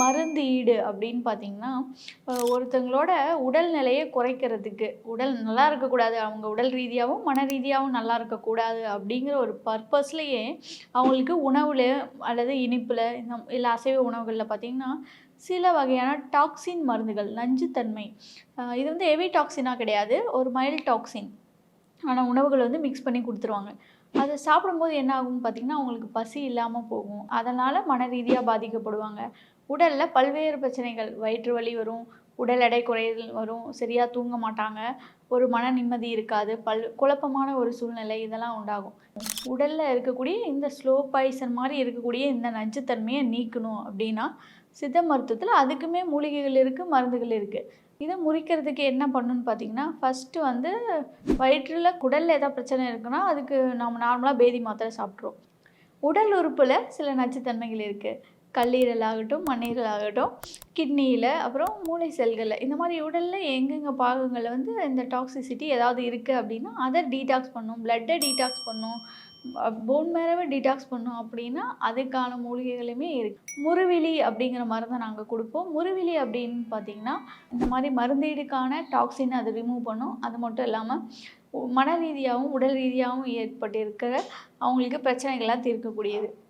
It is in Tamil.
மருந்து ஈடு அப்படின்னு பார்த்தீங்கன்னா ஒருத்தங்களோட உடல்நிலையை குறைக்கிறதுக்கு உடல் நல்லா இருக்கக்கூடாது அவங்க உடல் ரீதியாகவும் மன ரீதியாகவும் நல்லா இருக்கக்கூடாது அப்படிங்கிற ஒரு பர்பஸ்லேயே அவங்களுக்கு உணவில் அல்லது இனிப்பில் இந்த இல்லை அசைவ உணவுகளில் பார்த்தீங்கன்னா சில வகையான டாக்ஸின் மருந்துகள் நஞ்சுத்தன்மை. இது வந்து ஹெவி டாக்ஸினாக கிடையாது ஒரு மைல்ட் டாக்ஸின் ஆனால் உணவுகள் வந்து மிக்ஸ் பண்ணி கொடுத்துருவாங்க. அதை சாப்பிடும்போது என்ன ஆகும்னு பார்த்திங்கன்னா அவங்களுக்கு பசி இல்லாமல் போகும். அதனால் மன ரீதியாக பாதிக்கப்படுவாங்க. உடலில் பல்வேறு பிரச்சனைகள். வயிற்று வலி வரும் உடல் எடை குறைதல் வரும் சரியாக தூங்க மாட்டாங்க ஒரு மன நிம்மதி இருக்காது பல் குழப்பமான ஒரு சூழ்நிலை இதெல்லாம் உண்டாகும். உடலில் இருக்கக்கூடிய இந்த ஸ்லோ பாய்சன் மாதிரி இருக்கக்கூடிய இந்த நச்சுத்தன்மையை நீக்கணும் அப்படின்னா சித்த மருத்துவத்தில் அதுக்குமே மூலிகைகள் இருக்குது மருந்துகள் இருக்குது இதை முறிக்கிறதுக்கு என்ன பண்ணணும்னு பார்த்தீங்கன்னா ஃபஸ்ட்டு வந்து வயிற்றில் குடலில் ஏதாவது பிரச்சனை இருக்குன்னா அதுக்கு நம்ம நார்மலாக பேதி மாத்திரை சாப்பிட்ருவோம் உடல் உறுப்பில் சில நச்சுத்தன்மைகள் இருக்குது கல்லீரல் ஆகட்டும் மண்ணீரல் ஆகட்டும் கிட்னியில் அப்புறம் மூளை செல்களில் இந்த மாதிரி உடலில் எங்கெங்கே பாகங்களில் வந்து இந்த டாக்ஸிசிட்டி ஏதாவது இருக்குது அப்படின்னா அதை டீடாக்ஸ் பண்ணும். பிளட்டை டீடாக்ஸ் பண்ணும். போன் மேரவை டீடாக்ஸ் பண்ணும் அப்படின்னா அதுக்கான மூலிகைகளுமே இருக்குது முருவிலி அப்படிங்கிற மருந்தை நாங்கள் கொடுப்போம். முருவிலி அப்படின்னு பார்த்தீங்கன்னா இந்த மாதிரி மருந்தீடுக்கான டாக்ஸின் அதை ரிமூவ் பண்ணும். அது மட்டும் இல்லாமல் மன ரீதியாகவும் உடல் ரீதியாகவும் ஏற்பட்டு இருக்கிற அவங்களுக்கு பிரச்சனைகள்லாம் தீர்க்கக்கூடியது.